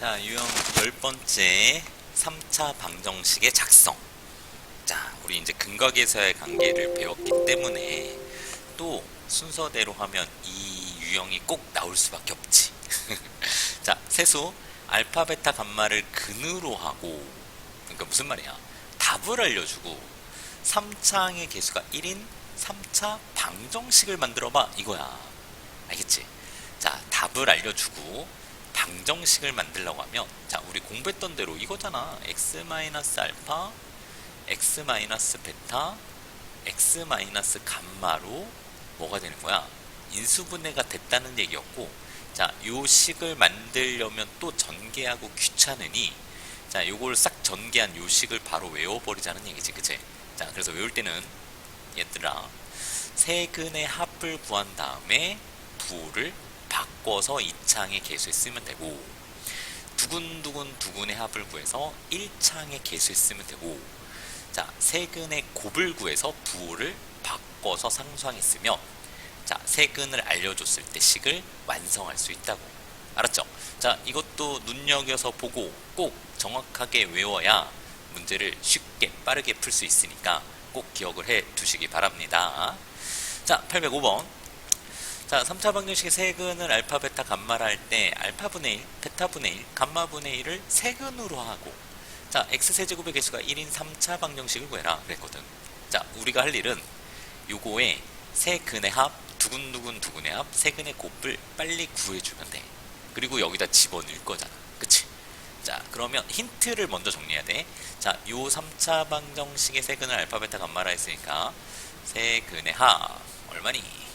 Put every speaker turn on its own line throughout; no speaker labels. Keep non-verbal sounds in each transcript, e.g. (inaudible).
자, 유형 열 번째 3차 방정식의 작성. 자, 우리 이제 근각에서의 관계를 배웠기 때문에 또 순서대로 하면 이 유형이 꼭 나올 수밖에 없지. (laughs) 자, 세수 알파, 베타, 감마를 근으로 하고 그러니까 무슨 말이야? 답을 알려주고 3차항의 개수가 1인 3차 방정식을 만들어 봐 이거야. 알겠지? 자, 답을 알려주고 방정식을 만들려고 하면 자, 우리 공부했던 대로 이거잖아. x 알파, x 베타, x 감마로 뭐가 되는 거야? 인수분해가 됐다는 얘기였고 자, 요 식을 만들려면 또 전개하고 귀찮으니 자, 요걸 싹 전개한 요 식을 바로 외워버리자는 얘기지, 그치? 자, 그래서 외울 때는 얘들아 세근의 합을 구한 다음에 부를 바꿔서 이 창의 개수에 쓰면 되고 두근두근 두근의 합을 구해서 1창의 개수에 쓰면 되고 자 세근의 곱을 구해서 부호를 바꿔서 상수항에 쓰면 자 세근을 알려줬을 때 식을 완성할 수 있다고. 알았죠? 자 이것도 눈여겨서 보고 꼭 정확하게 외워야 문제를 쉽게 빠르게 풀 수 있으니까 꼭 기억을 해 두시기 바랍니다. 자 805번 자, 3차 방정식의 세근을 알파, 베타, 감마를 할때 알파분의 1, 베타분의 1, 감마분의 1을 세근으로 하고 자, x세제곱의 개수가 1인 3차 방정식을 구해라 그랬거든. 자, 우리가 할 일은 요거에 세근의 합, 두근두근 두근의 합, 세근의 곱을 빨리 구해주면 돼. 그리고 여기다 집어넣을 거잖아. 그치? 자, 그러면 힌트를 먼저 정리해야 돼. 자, 요 3차 방정식의 세근을 알파, 베타, 감마라 했으니까 세근의 합 얼마니?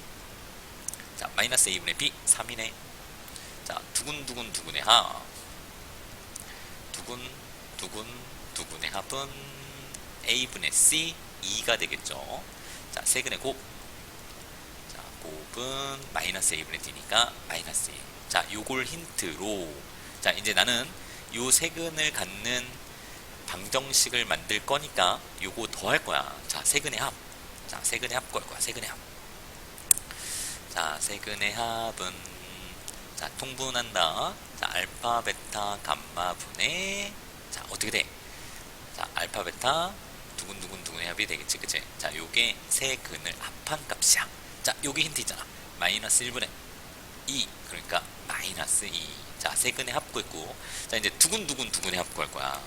자, 마이너스 a분의 b 3이네. 자, 두근두근 두근의 합. 두근 두근 두근의 합은 a분의 c 2가 되겠죠. 자, 세근의 곱. 자, 곱은 마이너스 a분의 d니까 마이너스 1. 자, 요걸 힌트로 자, 이제 나는 요 세근을 갖는 방정식을 만들 거니까 요거 더 할 거야. 자, 세근의 합. 자, 세근의 합걸 거야. 세근의 합. 자, 세근의 합은 자, 통분한다. 자, 알파, 베타, 감마 분의 자, 어떻게 돼? 자, 알파, 베타 두근두근 두근의 합이 되겠지. 그치? 자, 요게 세근을 합한 값이야. 자, 요게 힌트 있잖아. 마이너스 1분의 2. 그러니까 마이너스 2. 자, 세근의 합 구했고. 자, 이제 두근두근 두근의 합 구할 거야.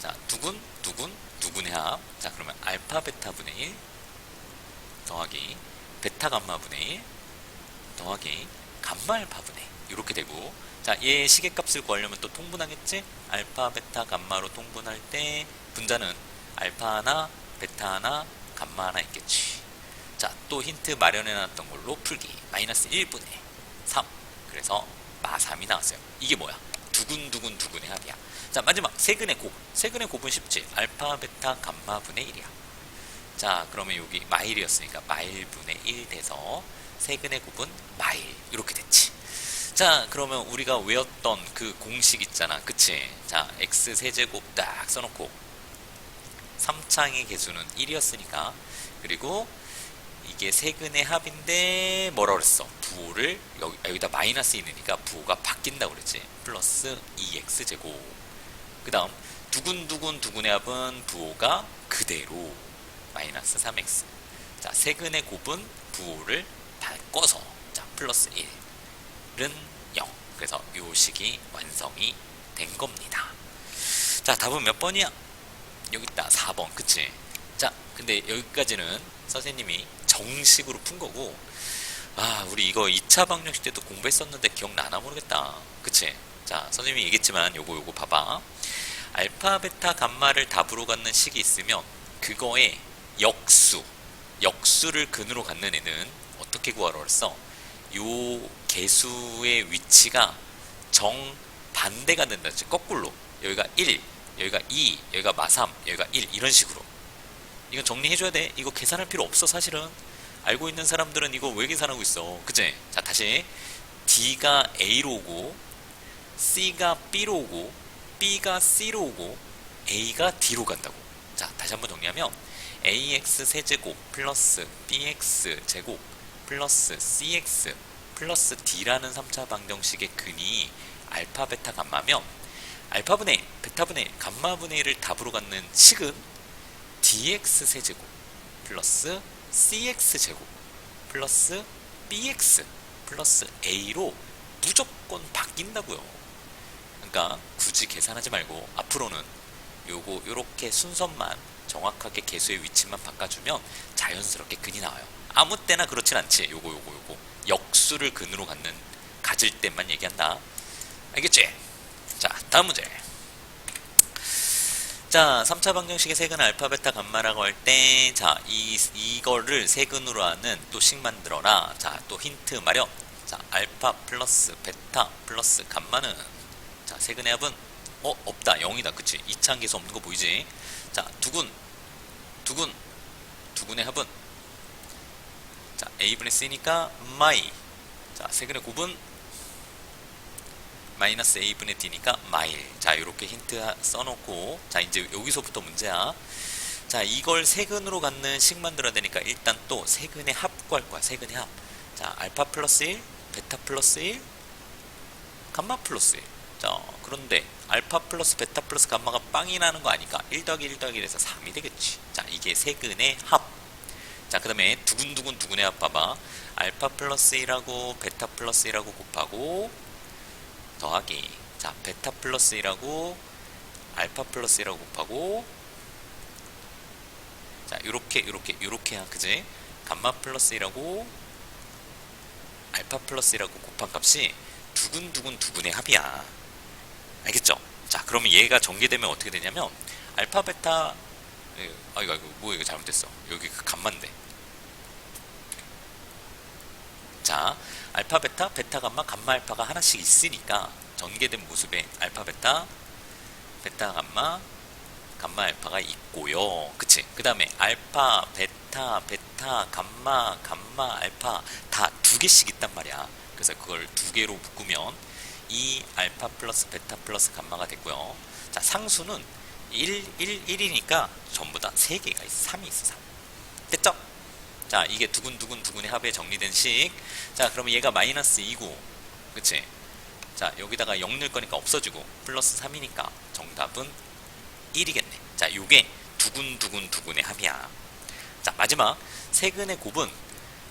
자, 두근 두근 두근의 합. 자, 그러면 알파, 베타 분의 1 더하기 베타 감마 분의 1 더하기 감마 알 파 분의 이렇게 되고 자, 얘 시계값을 구하려면 또 통분하겠지? 알파, 베타, 감마로 통분할 때 분자는 알파 하나, 베타 하나, 감마 하나 있겠지. 자, 또 힌트 마련해 놨던 걸로 풀기. 마이너스 1분의 3. 그래서 마 3이 나왔어요. 이게 뭐야? 두근두근 두근의 합이야. 자, 마지막 세근의 곱. 세근의 곱은 쉽지. 알파, 베타, 감마 분의 1이야. 자, 그러면 여기 마일이었으니까 마일분의 1 돼서 세근의 곱은 마일 이렇게 됐지. 자, 그러면 우리가 외웠던 그 공식 있잖아. 그치? 자, x 세제곱 딱 써놓고 3창의 개수는 1이었으니까 그리고 이게 세근의 합인데 뭐라 그랬어? 부호를 여기, 아, 여기다 마이너스 있으니까 부호가 바뀐다고 그랬지. 플러스 2x 제곱. 그 다음 두근두근 두근의 합은 부호가 그대로 마이너스 3x. 자, 세근의 곱은 부호를 바꿔서 자, 플러스 1은 0. 그래서 요 식이 완성이 된 겁니다. 자, 답은 몇 번이야? 여기 있다. 4번. 그치? 자, 근데 여기까지는 선생님이 정식으로 푼 거고 아, 우리 이거 2차 방정식 때도 공부했었는데 기억나나 모르겠다. 그치? 자, 선생님이 얘기했지만 요거 요거 봐봐. 알파, 베타, 감마를 답으로 갖는 식이 있으면 그거에 역수, 역수를 근으로 갖는 애는 어떻게 구하라 그랬어? 요 개수의 위치가 정 반대가 된다. 즉 거꾸로 여기가 1, 여기가 2, 여기가 마3, 여기가 1 이런 식으로 이건 정리해줘야 돼. 이거 계산할 필요 없어 사실은 알고 있는 사람들은 이거 왜 계산하고 있어? 그치? 자 다시 D가 A로 오고 C가 B로 오고 B가 C로 오고 A가 D로 간다고. 자 다시 한번 정리하면 ax 세제곱 플러스 bx 제곱 플러스 cx 플러스 d라는 3차 방정식의 근이 알파, 베타, 감마면 알파분의 1, 베타분의 1, 감마분의 1을 답으로 갖는 식은 dx 세제곱 플러스 cx 제곱 플러스 bx 플러스 a로 무조건 바뀐다고요. 그러니까 굳이 계산하지 말고 앞으로는 요거 요렇게 순서만 정확하게 개수의 위치만 바꿔주면 자연스럽게 근이 나와요. 아무 때나 그렇진 않지. 요거 요거 요거 역수를 근으로 갖는 가질 때만 얘기한다. 알겠지? 자, 다음 문제. 자, 3차 방정식의 세근 알파, 베타, 감마라고 할 때, 자, 이, 이거를 세근으로 하는 또 식 만들어라. 자, 또 힌트 마련. 자, 알파 플러스 베타 플러스 감마는, 자, 세근의 합은, 어, 없다. 0이다. 그치? 이차항계수 없는 거 보이지? 자, 두근, 두근, 두근의 합은, 자, a분의 c니까 마이. 자, 세근의 곱은 마이너스 a분의 d니까 마일. 자, 이렇게 힌트 하- 써놓고, 자, 이제 여기서부터 문제야. 자, 이걸 세근으로 갖는 식 만들어야 되니까 일단 또 세근의 합 구할 거야. 세근의 합. 자, 알파 플러스 1, 베타 플러스 1, 감마 플러스 1. 자, 그런데 알파 플러스 베타 플러스 감마가 빵이 나는 거 아니까 1 더하기 1 더하기 1에서 3이 되겠지. 자, 이게 세근의 합. 자, 그 다음에 두근두근 두근의 합 봐봐. 알파 플러스 1하고 베타 플러스 1하고 곱하고 더하기 자 베타 플러스 1하고 알파 플러스 1하고 곱하고 자 요렇게 요렇게 요렇게 그지 감마 플러스 1하고 알파 플러스 1하고 곱한 값이 두근두근 두근의 합이야 알겠죠? 자 그러면 얘가 전개되면 어떻게 되냐면 알파 베타 예, 아이고 아이고 뭐 이거 잘못됐어 여기 그 감마인데 자, 알파, 베타, 베타, 감마, 감마, 알파가 하나씩 있으니까 전개된 모습에 알파, 베타, 베타, 감마, 감마, 알파가 있고요. 그치? 그 다음에 알파, 베타, 베타, 감마, 감마, 알파 다 두 개씩 있단 말이야. 그래서 그걸 두 개로 묶으면 이 알파 플러스 베타 플러스 감마가 됐고요. 자, 상수는 1, 1, 1이니까 전부 다세 개가 있어. 3이 있어, 3. 됐죠? 자, 이게 두근두근 두근의 합에 정리된 식. 자, 그러면 얘가 마이너스 2고, 그치? 자, 여기다가 0 넣을 거니까 없어지고, 플러스 3이니까 정답은 1이겠네. 자, 요게 두근두근 두근의 합이야. 자, 마지막. 세근의 곱은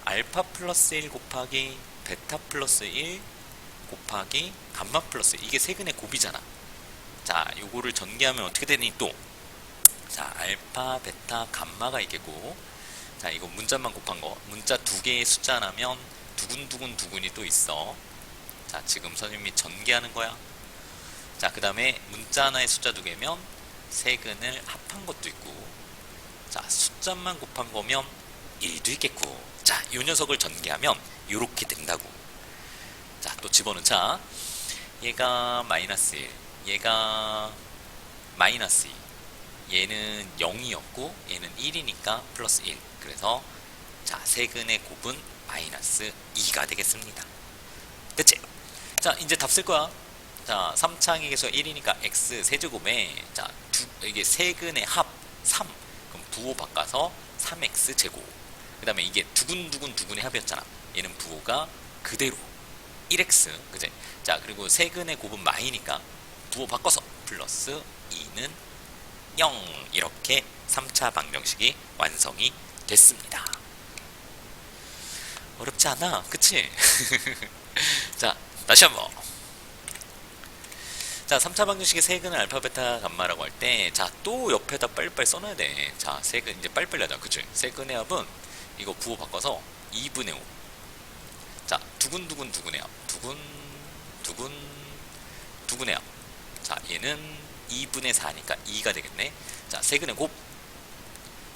알파 플러스 1 곱하기 베타 플러스 1 곱하기 감마 플러스 1. 이게 세근의 곱이잖아. 자, 요거를 전개하면 어떻게 되니 또? 자, 알파, 베타, 감마가 이게고, 자, 이거 문자만 곱한 거. 문자 두 개의 숫자 나면 두근두근 두근이 또 있어. 자, 지금 선생님이 전개하는 거야. 자, 그 다음에 문자 하나의 숫자 두 개면 세근을 합한 것도 있고, 자, 숫자만 곱한 거면 1도 있겠고. 자, 이 녀석을 전개하면 이렇게 된다고. 자, 또 집어넣자. 얘가 마이너스 1, 얘가 마이너스 2. 얘는 0이었고 얘는 1이니까 플러스 1 그래서 자 세근의 곱은 마이너스 2가 되겠습니다 됐지? 자 이제 답 쓸 거야 자 3창에서 1이니까 x 세제곱에 자 두, 이게 세근의 합 3 그럼 부호 바꿔서 3x 제곱 그 다음에 이게 두근두근 두근의 합이었잖아 얘는 부호가 그대로 1x 그제 자 그리고 세근의 곱은 마이니까 부호 바꿔서 플러스 2는 0 이렇게 3차 방정식이 완성이 됐습니다. 어렵지 않아, 그치? (laughs) 자, 다시 한번. 자, 3차 방정식의 세근을 알파, 베타, 감마라고 할 때, 자, 또 옆에다 빨리빨리 써놔야 돼. 자, 세근, 이제 빨리빨리 하자, 그치? 세근의 합은, 이거 부호 바꿔서 2분의 5. 자, 두근두근 두근의 합. 두근, 두근, 두근의 합. 자, 얘는 2분의 4니까 2가 되겠네. 자, 세근의 곱.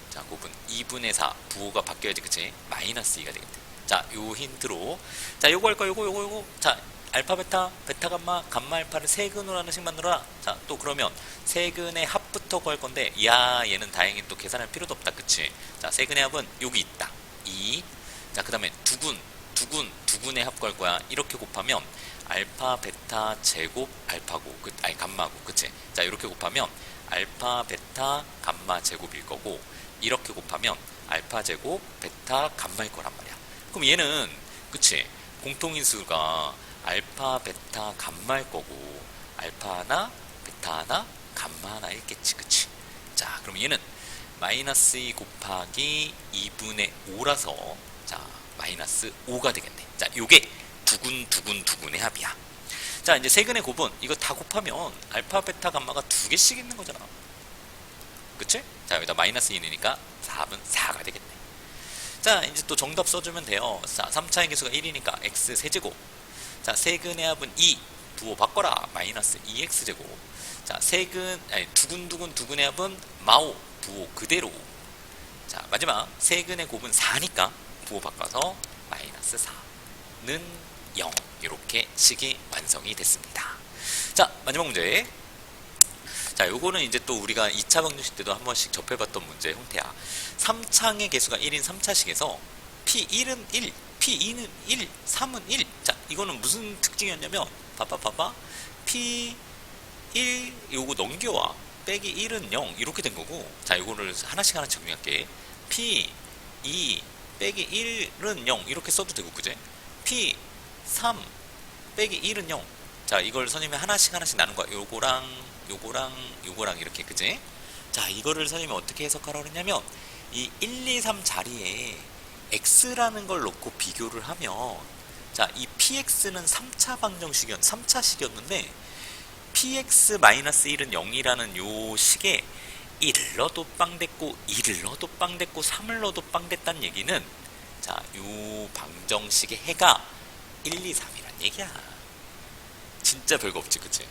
자, 곱은 2분의 4. 부호가 바뀌어야지, 그치? 마이너스 2가 되겠네. 자, 요 힌트로. 자, 요거 할 거야, 요거, 요거, 요거. 자, 알파, 베타, 베타, 감마, 감마, 알파를 세근으로 식 만들어라. 자, 또 그러면 세근의 합부터 구할 건데, 야, 얘는 다행히 또 계산할 필요도 없다, 그치? 자, 세근의 합은 여기 있다. 2. 자, 그 다음에 두근, 두근, 두근의 합 구할 거야. 이렇게 곱하면 알파, 베타, 제곱, 알파고, 그, 아니, 감마고, 그치? 자, 이렇게 곱하면 알파, 베타, 감마, 제곱일 거고, 이렇게 곱하면 알파 제곱, 베타, 감마일 거란 말이야. 그럼 얘는, 그치? 공통인수가 알파, 베타, 감마일 거고 알파 하나, 베타 하나, 감마 하나 있겠지, 그치? 자, 그럼 얘는 마이너스 2 곱하기 2분의 5라서 자 마이너스 5가 되겠네. 자, 요게 두근 두근 두근의 합이야. 자, 이제 세근의 곱은 이거 다 곱하면 알파, 베타, 감마가 두 개씩 있는 거잖아. 그치? 자, 여기다 마이너스 2 넣으니까 4분 4가 되겠네. 자, 이제 또 정답 써주면 돼요. 자, 3차의 개수가 1이니까 x 세제곱. 자, 세근의 합은 2. 부호 바꿔라. 마이너스 2x제곱. 자, 세근, 아니, 두근두근 두근의 합은 마오. 부호 그대로. 자, 마지막. 세근의 곱은 4니까 부호 바꿔서 마이너스 4는 0. 이렇게 식이 완성이 됐습니다. 자, 마지막 문제. 자, 요거는 이제 또 우리가 2차 방정식 때도 한 번씩 접해봤던 문제 형태야. 3창의 개수가 1인 3차식에서 P1은 1, P2는 1, 3은 1. 자, 이거는 무슨 특징이었냐면, 봐봐, 봐봐. P1, 요거 넘겨와. 빼기 1은 0. 이렇게 된 거고. 자, 요거를 하나씩 하나씩 정리할게. P2, 빼기 1은 0. 이렇게 써도 되고, 그제? P3, 빼기 1은 0. 자, 이걸 선생님이 하나씩 하나씩 나눈 거야. 요거랑, 요거랑, 요거랑 이렇게, 그제? 자, 이거를 선생님이 어떻게 해석하라고 그랬냐면, 이 1, 2, 3 자리에 x라는 걸 놓고 비교를 하면, 자, 이 px는 3차 방정식이었, 3차식이었는데, px-1은 0이라는 요 식에 1을 넣어도 빵 됐고, 2를 넣어도 빵 됐고, 3을 넣어도 빵 됐다는 얘기는, 자, 요 방정식의 해가 1, 2, 3이란 얘기야. 진짜 별거 없지, 그치?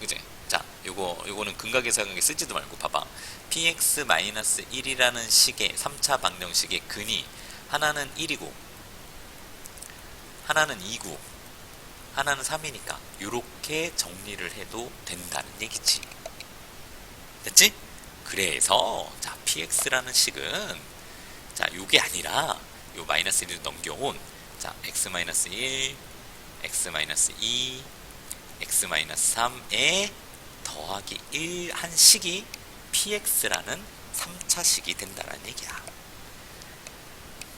그치? 자, 요거, 요거는 게 쓰지도 말고 봐봐. px-1이라는 식의 3차 방정식의 근이 하나는 1이고, 하나는 2고, 하나는 3이니까 요렇게 정리를 해도 된다는 얘기지. 됐지? 그래서 자, px라는 식은 자, 요게 아니라 요 마이너스 1을 넘겨온 자, x-1, x-2, x-3에 더하기 1 한 식이 px라는 3차식이 된다는 얘기야.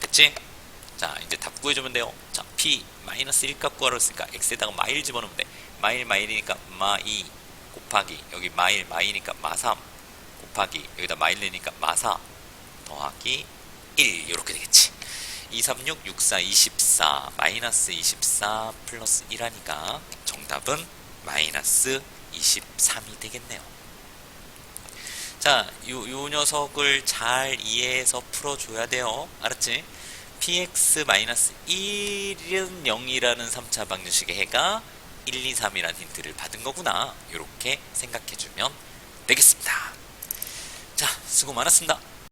됐지? 자, 이제 답 구해주면 돼요. 자, p 마이너스 1 값 구하러 했으니까 x에다가 마일 집어넣으면 돼. 마일 마일이니까 마2 곱하기 여기 마일 마이니까 마3 곱하기 여기다 마일 내니까 마4 더하기 1 이렇게 되겠지. 2, 3, 6, 6, 4, 24 마이너스 24 플러스 1 하니까 정답은 마이너스 23이 되겠네요. 자, 요, 요 녀석을 잘 이해해서 풀어줘야 돼요. 알았지? px-1은 0이라는 3차 방정식의 해가 1, 2, 3이라는 힌트를 받은 거구나. 이렇게 생각해주면 되겠습니다. 자, 수고 많았습니다.